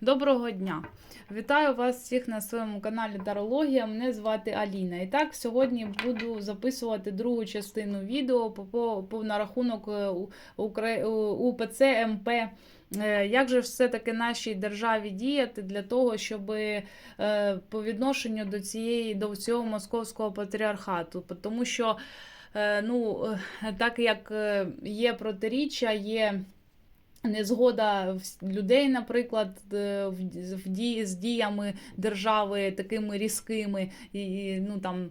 Доброго дня! Вітаю вас всіх на своєму каналі Тарологія. Мене звати Аліна. І так, сьогодні буду записувати другу частину відео по, по, по на рахунок е, У- УПЦ МП. Е, Як же все-таки нашій державі діяти для того, щоб е, по відношенню до цієї до цього московського патріархату? Тому що е, ну, е, так як е, є протиріччя, є незгода людей, наприклад, е, в, дії, з діями держави такими різкими, і, ну там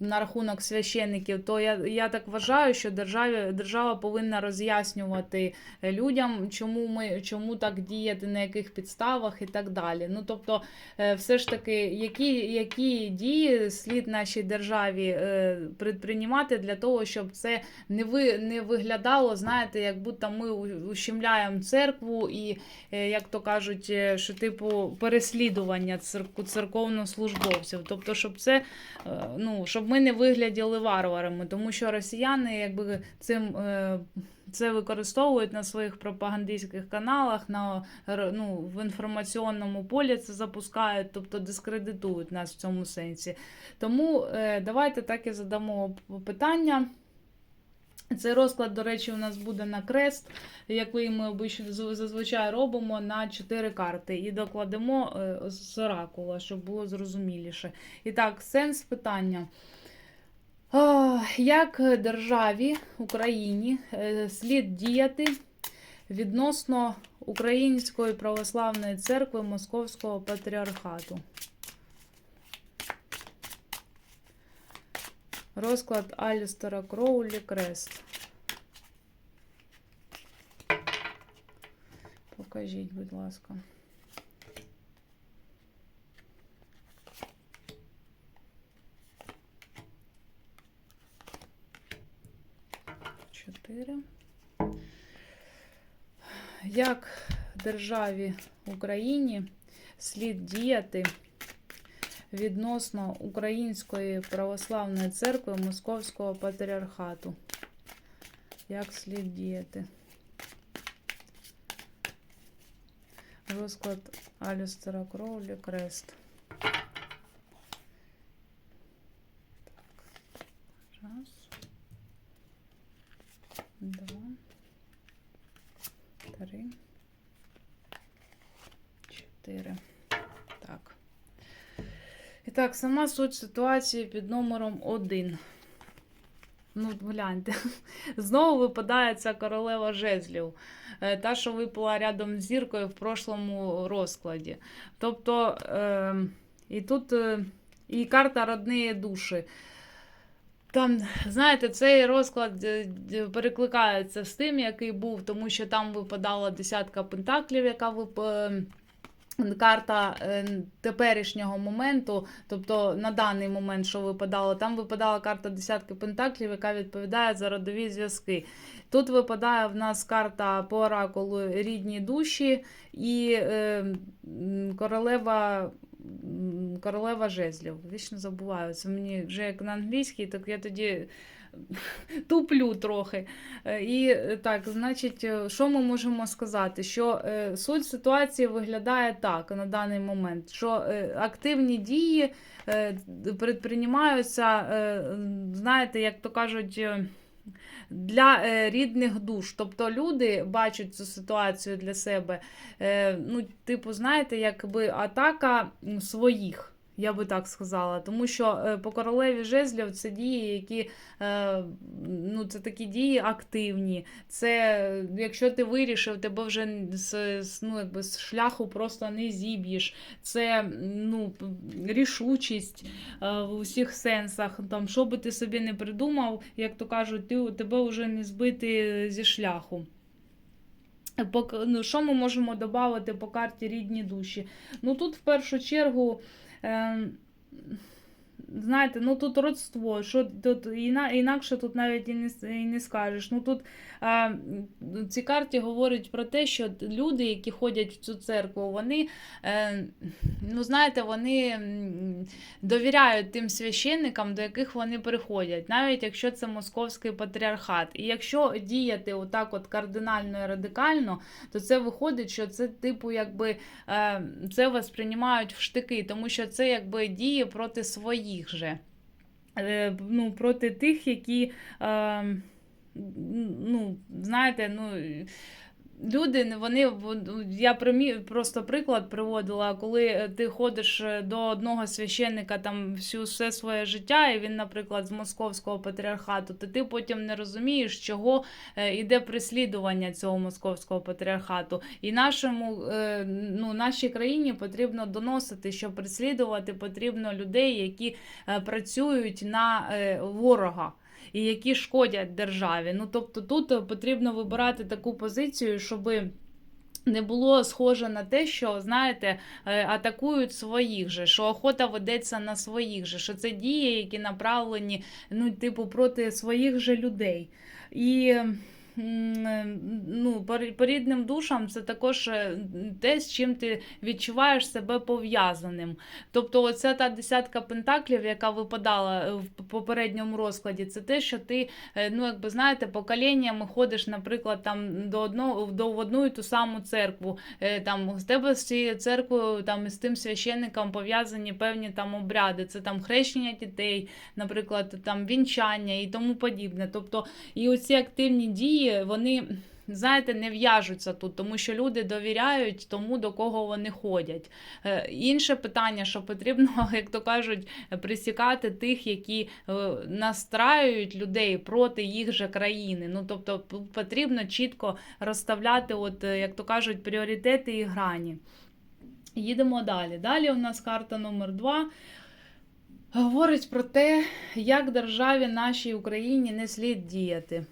на рахунок священників, то я, я так вважаю, що державі, держава повинна роз'яснювати людям, чому ми чому так діяти, на яких підставах і так далі. Ну тобто, е, все ж таки, які, які дії слід нашій державі е, предприймати для того, щоб це не ви не виглядало, знаєте, як будто ми ущемляємо церкву і, е, як то кажуть, е, що типу переслідування церк- церковнослужбовців. Тобто, щоб це е, ну, щоб ми не вигляділи варварами, тому що росіяни якби цим. Це використовують на своїх пропагандистських каналах, на ну, в інформаційному полі це запускають, тобто дискредитують нас в цьому сенсі. Тому давайте так і задамо питання. Цей розклад, до речі, у нас буде на крест, який ми зазвичай робимо на 4 карти. І докладемо е, з оракула, щоб було зрозуміліше. І так, сенс питання. Як державі Україні е, слід діяти відносно Української православної церкви Московського патріархату? Розклад Алістера Кроулі Крест. Покажіть, будь ласка. Чотири. Як державі Україні слід діяти відносно Української православної церкви Московського патріархату? Як слід діяти? Розклад Алістера Кроулі Крест. Так. Раз. Два. Три. Чотири. Так. І так, сама суть ситуації під номером 1. Ну, гляньте. Знову випадає ця королева жезлів. Е, Та, що випала рядом з зіркою в прошлому розкладі. Тобто, е, і тут е, і карта родної душі. Там, знаєте, цей розклад е, перекликається з тим, який був, тому що там випадала десятка пентаклів, яка вип... карта е, теперішнього моменту, тобто на даний момент, що випадало, там випадала карта десятки пентаклів, яка відповідає за родові зв'язки. Тут випадає в нас карта по оракулу рідні душі і е, королева. Королева жезлів. Вічно забуваю. Це мені вже як на англійській, так я тоді туплю трохи. Е, І е, так, значить, е, що ми можемо сказати? Що суть ситуації виглядає так на даний момент, що активні дії предприймаються, знаєте, як то кажуть. Для рідних душ, тобто люди бачать цю ситуацію для себе. Ну, типу, знаєте, якби атака своїх, я би так сказала. Тому що е, по королеві жезлів це дії, які е, ну, це такі дії активні. Це якщо ти вирішив, тебе вже з, ну, якби, з шляху просто не зіб'єш. Це ну, рішучість е, в усіх сенсах. Там, що би ти собі не придумав, як то кажуть, ти, тебе вже не збити зі шляху. Ну, що ми можемо додати по карті рідні душі? Ну тут в першу чергу. Е, знаєте, ну тут родство, що тут іна, інакше тут навіть і не, і не скажеш. Ну тут а, ці карті говорять про те, що люди, які ходять в цю церкву, вони, е, ну знаєте, вони довіряють тим священникам, до яких вони приходять, навіть якщо це московський патріархат. І якщо діяти отак от кардинально і радикально, то це виходить, що це типу якби е, це восприймають в штики, тому що це якби діє проти своїх же. Е, ну, проти тих, які, е, ну, знаєте, ну. Люди, вони в- я просто приклад приводила, коли е, ти ходиш е, до одного священника там всю все своє життя, і він, наприклад, з московського патріархату, то ти потім не розумієш, чого е, іде переслідування цього московського патріархату. І нашому, е, ну, нашій країні потрібно доносити, що переслідувати потрібно людей, які е, працюють на е, ворога. І які шкодять державі. Ну тобто тут е, потрібно вибирати таку позицію, щоби не було схоже на те, що знаєте, е, атакують своїх же, що охота ведеться на своїх же, що це дії, які направлені ну, типу, проти своїх же людей. І ну, по душам це також е, те, з чим ти відчуваєш себе пов'язаним. Тобто, оця та десятка пентаклів, яка випадала е, в попередньому розкладі, це те, що ти, е, ну якби знаєте, поколіннями ходиш, наприклад, там до одного до в одну і ту саму церкву. Е, Там з тебе з цією церквою, там з тим священником пов'язані певні там обряди. Це там хрещення дітей, наприклад, там вінчання і тому подібне. Тобто, і оці активні дії, вони. Знаєте, не в'яжуться тут, тому що люди довіряють тому, до кого вони ходять. Е, інше питання, що потрібно, як то кажуть, присікати тих, які е, настраюють людей проти їх же країни. Ну тобто потрібно чітко розставляти, от, е, як то кажуть, пріоритети і грані. Їдемо далі. Далі у нас карта номер 2 говорить про те, як державі нашій Україні не слід діяти.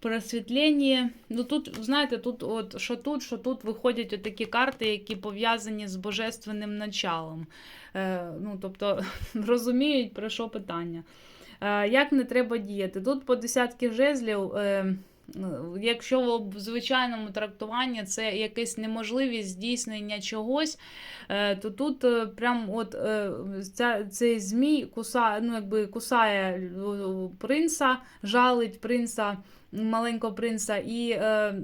Просвітлення. Ну тут, знаєте, тут, от що тут, що тут виходять отакі карти, які пов'язані з божественним началом. Е, ну, тобто розуміють, про що питання. Е, як не треба діяти? Тут по десятки жезлів. Е, Якщо в звичайному трактуванні це якась неможливість здійснення чогось, е, то тут е, прям от е, ця, цей змій кусає, ну, якби кусає е, принца, жалить принца, маленького принца, і е,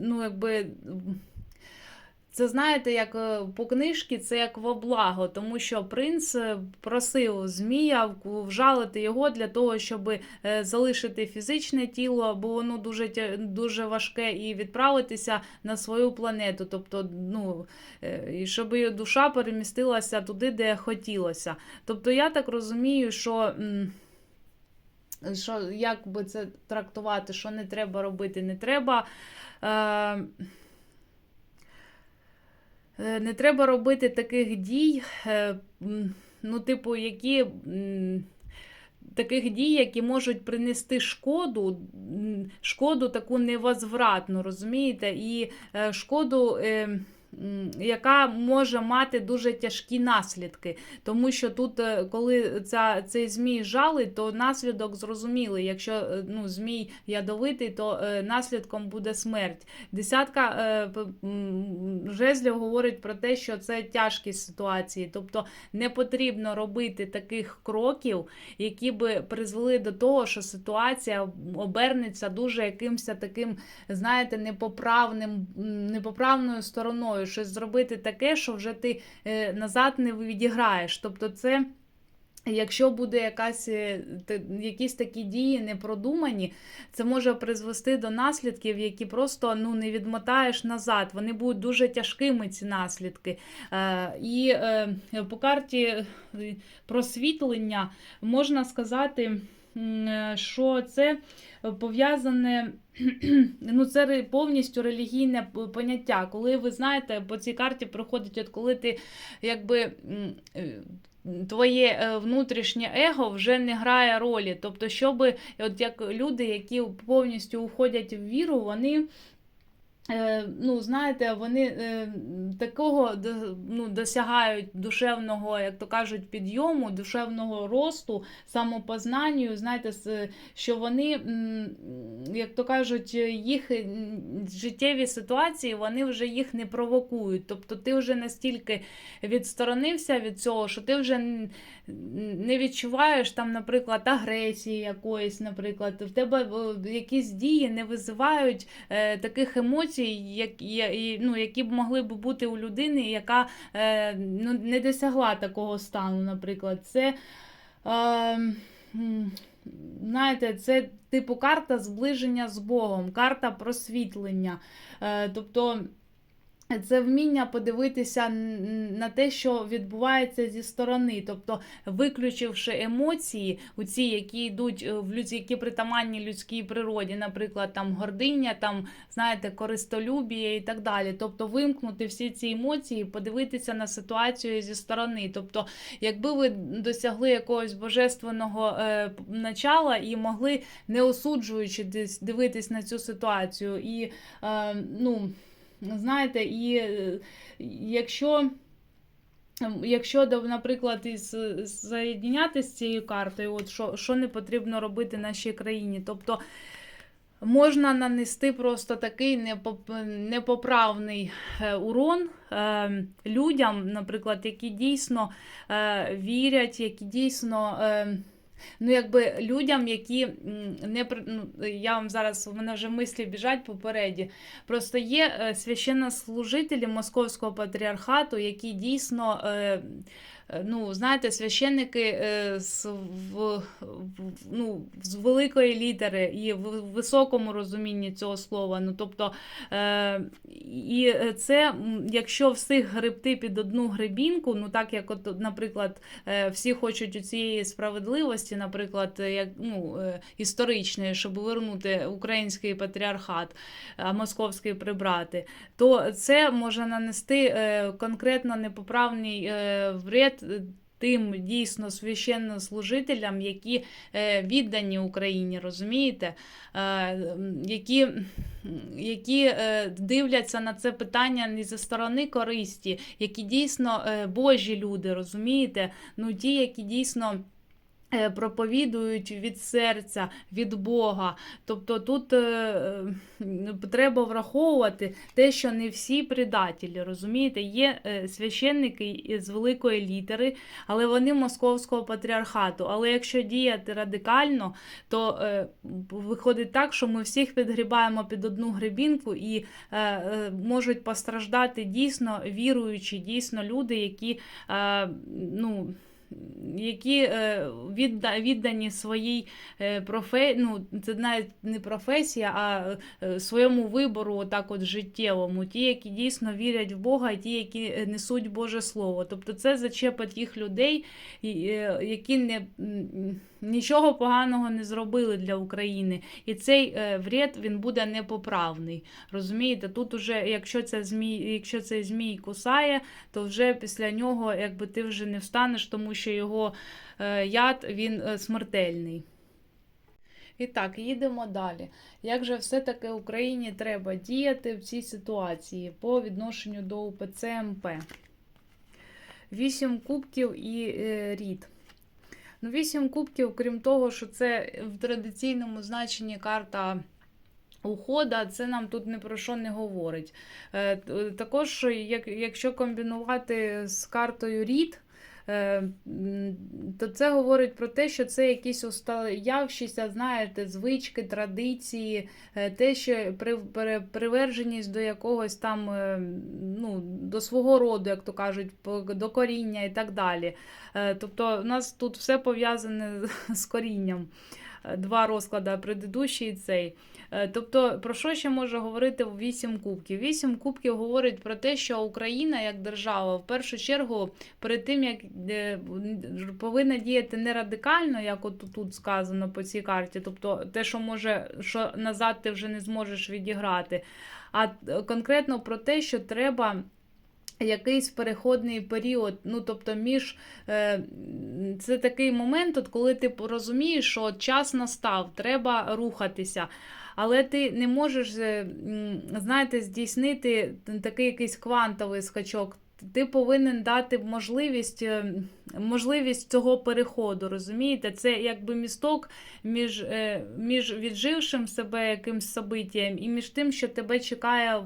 ну, якби. Це знаєте, як е, по книжці, це як во благо, тому що принц е, просив Змія вжалити його для того, щоб е, залишити фізичне тіло, бо воно дуже дуже важке, і відправитися на свою планету. Тобто, ну і щоб її душа перемістилася туди, де хотілося. Тобто, я так розумію, що. що як би це трактувати, що не треба робити, не треба. Е, Не треба робити таких дій, е, ну, типу, які. Таких дій, які можуть принести шкоду, шкоду таку невозвратну, розумієте? І е, шкоду, е, м, яка може мати дуже тяжкі наслідки. Тому що тут, е, коли ця, цей змій жалить, то наслідок зрозумілий. Якщо е, ну, змій ядовитий, то е, наслідком буде смерть. Десятка жезлів говорить про те, що це тяжкі ситуації. Тобто не потрібно робити таких кроків, які би призвели до того, що ситуація обернеться дуже якимось таким, знаєте, непоправним, непоправною стороною. Щось зробити таке, що вже ти е, назад не відіграєш. Тобто, це. Якщо буде якась, е, якісь такі дії непродумані, це може призвести до наслідків, які просто ну, не відмотаєш назад. Вони будуть дуже тяжкими, ці наслідки. Е, і е, по карті е, просвітлення можна сказати, що це пов'язане. Ну, це повністю релігійне поняття. Коли ви знаєте, по цій карті проходить, от коли ти якби е, твоє е, внутрішнє его вже не грає ролі. Тобто, щоби, от як люди, які повністю уходять в віру, вони. Е, Ну, знаєте, вони е, такого ну, досягають душевного, як то кажуть, підйому, душевного росту, самопознанню. Знаєте, що вони, як то кажуть, їх життєві ситуації вони вже їх не провокують. Тобто ти вже настільки відсторонився від цього, що ти вже не відчуваєш там, наприклад, агресії якоїсь, наприклад, в тебе якісь дії не визивають е, таких емоцій, як, і, ну, які б могли б бути у людини, яка е, ну, не досягла такого стану, наприклад. Це, е, знаєте, це типу карта зближення з Богом, карта просвітлення. Е, тобто. Це вміння подивитися на те, що відбувається зі сторони, тобто виключивши емоції, у ці, які йдуть е, в людській, які притаманні людській природі, наприклад, там гординя, там знаєте, користолюбія і так далі. Тобто вимкнути всі ці емоції, подивитися на ситуацію зі сторони. Тобто, якби ви досягли якогось божественного е, начала і могли не осуджуючи дивитись на цю ситуацію, і е, ну. Знаєте, і е, якщо, ем, якщо наприклад, із заєдняти з цією картою, от що, що не потрібно робити нашій країні, тобто можна нанести просто такий непоправний е, урон е, людям, наприклад, які дійсно вірять, які дійсно. Ну, якби людям, які не ну, я вам зараз у мене вже мислі біжать попереді. Просто є е, священнослужителі Московського патріархату, які дійсно. Е, Ну, знаєте, священники е, з, в, ну, з великої літери і в високому розумінні цього слова. Ну, тобто, е, і це, якщо всіх гребти під одну гребінку, ну так як, от, наприклад, е, всі хочуть у цієї справедливості, наприклад, е, як ну, е, історичної, щоб вернути український патріархат, а московський прибрати, то це може нанести е, конкретно непоправний е, вред. Е, Тим дійсно священнослужителям, які е, віддані Україні, розумієте, е, які, які дивляться на це питання не зі сторони користі, які дійсно Божі люди, розумієте? Ну, ті, які дійсно. Е, Проповідують від серця, від Бога. Тобто тут е, е, треба враховувати те, що не всі предателі, розумієте, є е, священники з великої літери, але вони московського патріархату. Але якщо діяти радикально, то е, виходить так, що ми всіх підгрібаємо під одну гребінку і е, е, можуть постраждати дійсно віруючі, дійсно люди, які е, ну. Які е, відда, віддані своїй е, професії, ну це навіть не професія, а е, своєму вибору, отак от життєвому, ті, які дійсно вірять в Бога, і ті, які несуть Боже Слово. Тобто це зачепить їх людей, які не нічого поганого не зробили для України. І цей е, вред він буде непоправний. Розумієте, тут уже, якщо це змій, якщо цей змій кусає, то вже після нього якби ти вже не встанеш, тому що його е, яд він е, смертельний. І так, їдемо далі. Як же все-таки Україні треба діяти в цій ситуації по відношенню до УПЦ МП? Вісім кубків і рід. Ну, вісім кубків, крім того, що це в традиційному значенні карта ухода, це нам тут ні про що не говорить. Е, також, якщо комбінувати з картою рід, то це говорить про те, що це якісь устоявшіся, знаєте, звички, традиції, е, те, що при, при, приверженість до якогось там, е, ну, до свого роду, як то кажуть, до коріння і так далі. Е, Тобто, у нас тут все пов'язане з корінням. Е, Два розклади, предыдущий і цей. Е, Тобто, про що ще може говорити вісім кубків? Вісім кубків говорить про те, що Україна як держава в першу чергу перед тим, як е, повинна діяти не радикально, як от тут сказано по цій карті, тобто те, що може, що назад ти вже не зможеш відіграти, а е, конкретно про те, що треба. Якийсь переходний період, ну тобто між це такий момент, от коли ти розумієш, що час настав, треба рухатися. Але ти не можеш, е, знаєте, здійснити такий якийсь квантовий скачок. Ти повинен дати можливість, е, можливість цього переходу, розумієте? Це якби місток між, е, між віджившим себе якимсь собиттям і між тим, що тебе чекає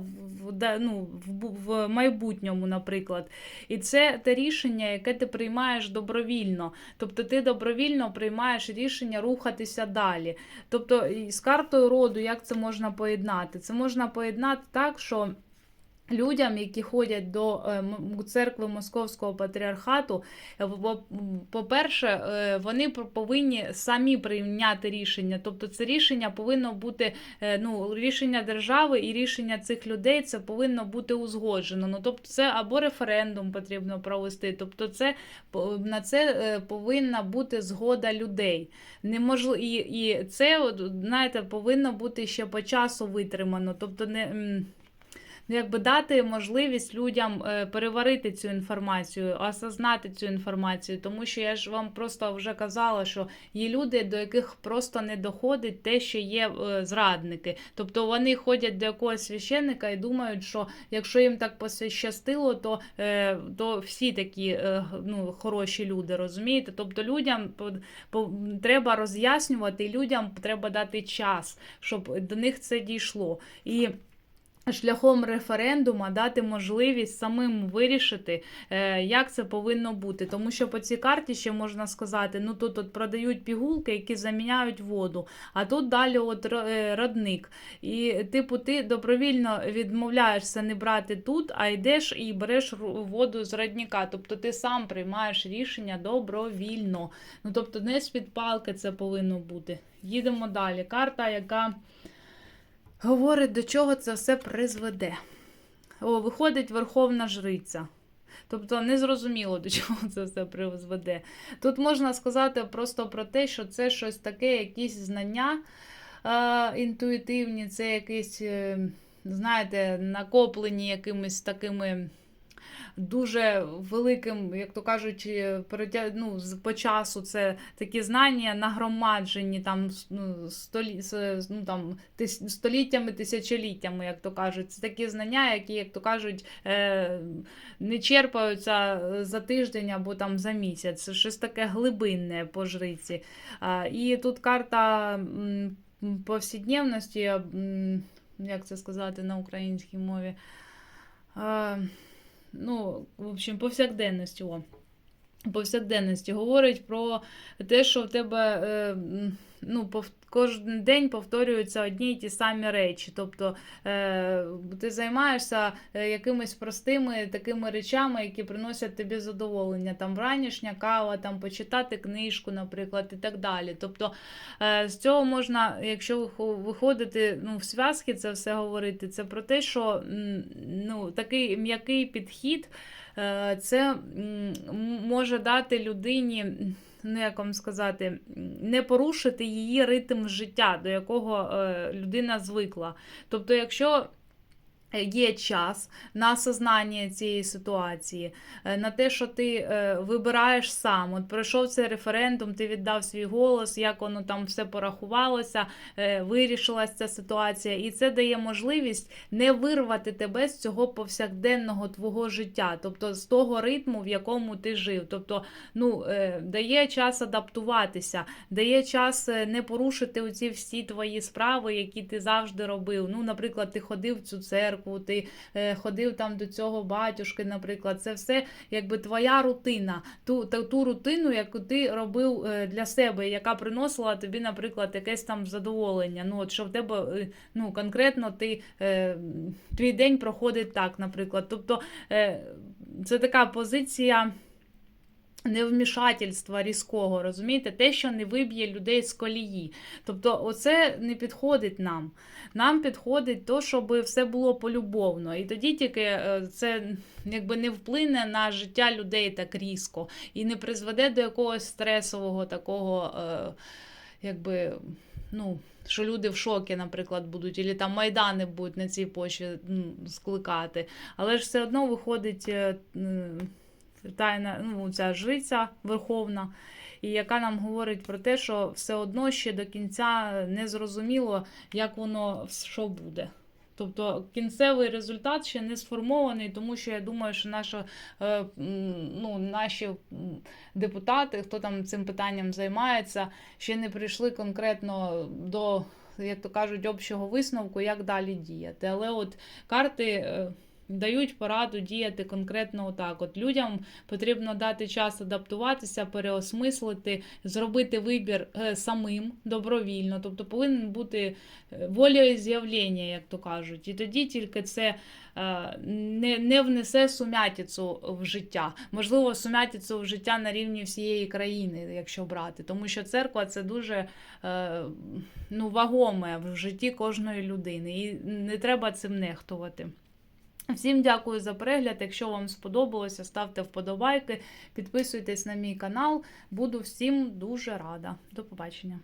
ну, в, в майбутньому, наприклад. І це те рішення, яке ти приймаєш добровільно. Тобто ти добровільно приймаєш рішення рухатися далі. Тобто з картою роду, як це можна поєднати? Це можна поєднати так, що. Людям, які ходять до е, церкви Московського патріархату, е, по- по-перше, е, вони повинні самі прийняти рішення. Тобто, це рішення повинно бути ну, рішення держави і рішення цих людей це повинно бути узгоджено. Ну, тобто, це або референдум потрібно провести. Тобто, це на це повинна бути згода людей. Неможливо і, і це, знаєте, повинно бути ще по часу витримано. Тобто, не. Ну, якби дати можливість людям е, переварити цю інформацію, осознати цю інформацію, тому що я ж вам просто вже казала, що є люди, до яких просто не доходить те, що є е, зрадники. Тобто вони ходять до якогось священника і думають, що якщо їм так пощастило, то, е, то всі такі ну, хороші люди, розумієте? Тобто людям по- треба роз'яснювати, людям треба дати час, щоб до них це дійшло. І шляхом референдума дати можливість самим вирішити, е, як це повинно бути. Тому що по цій карті ще можна сказати, ну тут от продають пігулки, які заміняють воду, а тут далі от е, родник. І типу, ти добровільно відмовляєшся не брати тут, а йдеш і береш воду з родника. Тобто ти сам приймаєш рішення добровільно. Ну тобто не з-під палки це повинно бути. Їдемо далі. Карта, яка говорить, до чого це все призведе. О, виходить Верховна Жриця. Тобто незрозуміло, до чого це все призведе. Тут можна сказати просто про те, що це щось таке, якісь знання е, інтуїтивні, це якісь, е, знаєте, накоплені якимись такими. Дуже великим, як то кажуть, е, ну, по часу це такі знання нагромаджені там, ну, столі... ну, там, тис... століттями, тисячоліттями, як то кажуть. Це такі знання, які, як то кажуть, е... не черпаються е, за тиждень або там за місяць. Щось таке глибинне по жриці. А, І тут карта повсякденності, як це сказати на українській мові. А, ну, в общем, повсякденності. О. Повсякденності говорить про те, що в тебе е, ну, кожен день повторюються одні й ті самі речі. Тобто е, ти займаєшся е, якимись простими такими речами, які приносять тобі задоволення. Там вранішня кава, там почитати книжку, наприклад, і так далі. Тобто з цього можна, якщо виходити ну, в зв'язки, це все говорити, це про те, що ну, такий м'який підхід. Е, Це може дати людині, ну як вам сказати, не порушити її ритм життя, до якого е, людина звикла. Тобто, якщо Є час на осознання цієї ситуації, е, на те, що ти е, вибираєш сам. От пройшов цей референдум, ти віддав свій голос, як воно там все порахувалося, е, вирішилася ця ситуація, і це дає можливість не вирвати тебе з цього повсякденного твого життя, тобто з того ритму, в якому ти жив. Тобто, ну, е, дає час адаптуватися, дає час е, не порушити оці всі твої справи, які ти завжди робив. Ну, наприклад, ти ходив в цю церкву, ти е, ходив там до цього батюшки, наприклад, це все якби твоя рутина, ту, та, ту рутину, яку ти робив е, для себе, яка приносила тобі, наприклад, якесь там задоволення. Ну, от що в тебе е, ну, конкретно ти, твій день проходить так, наприклад. Тобто це така позиція. Невмішательства різкого, розумієте, те, що не виб'є людей з колії. Тобто, оце не підходить нам. Нам підходить то, щоб все було полюбовно. І тоді тільки е, це якби не вплине на життя людей так різко і не призведе до якогось стресового такого, е, якби. ну, що люди в шокі, наприклад, будуть, або там майдани будуть на цій почві скликати. Але ж все одно виходить е, тайна, ну, ця жриця верховна, і яка нам говорить про те, що все одно ще до кінця не зрозуміло, як воно що буде. Тобто кінцевий результат ще не сформований, тому що я думаю, що наша, е, ну, наші депутати, хто там цим питанням займається, ще не прийшли конкретно до, як то кажуть, общого висновку, як далі діяти. Але от карти. Дають пораду діяти конкретно отак. От людям потрібно дати час адаптуватися, переосмислити, зробити вибір е, самим добровільно. Тобто повинен бути е, волеіз'явлення, як то кажуть. І тоді тільки це е, не, не внесе сумятицю в життя. Можливо, сумятицю в життя на рівні всієї країни, якщо брати. Тому що церква це дуже ну, вагоме в житті кожної людини. І не треба цим нехтувати. Всім дякую за перегляд. Якщо вам сподобалося, ставте вподобайки, підписуйтесь на мій канал. Буду всім дуже рада. До побачення.